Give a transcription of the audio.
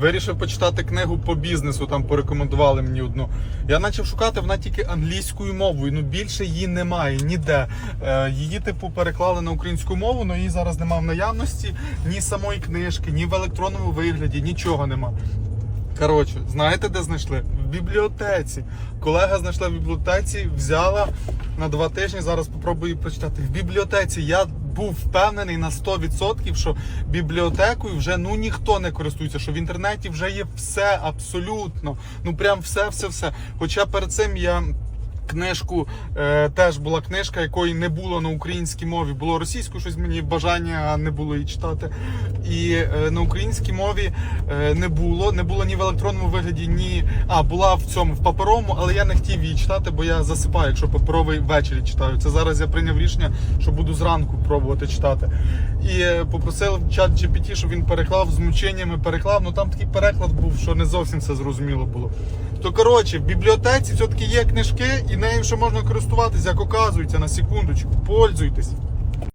Вирішив почитати книгу по бізнесу, там порекомендували мені одну. Я почав шукати, вона тільки англійською мовою. Ну більше її немає ніде. Е, її, типу, переклали на українську мову, але її зараз немає в наявності ні самої книжки, ні в електронному вигляді, нічого нема. Коротше, знаєте, де знайшли? В бібліотеці. Колега знайшла в бібліотеці, взяла на два тижні. Зараз попробую прочитати. В бібліотеці я був впевнений на 100%, що бібліотекою вже ну ніхто не користується, що в інтернеті вже є все абсолютно. Ну прям все, все, все. Хоча перед цим я. Книжку е, теж була книжка, якої не було на українській мові, було російською, щось мені бажання не було її читати. І е, на українській мові е, не було, не було ні в електронному вигляді, ні. А, була в цьому в паперовому, але я не хотів її читати, бо я засипаю, якщо паперовий ввечері читаю. Це зараз я прийняв рішення, що буду зранку пробувати читати. І е, попросив чат GPT, щоб він переклав з мученнями, переклав. Ну там такий переклад був, що не зовсім все зрозуміло було. То коротше, в бібліотеці все-таки є книжки, і нею ще можна користуватися, як оказується, на секундочку. Пользуйтесь.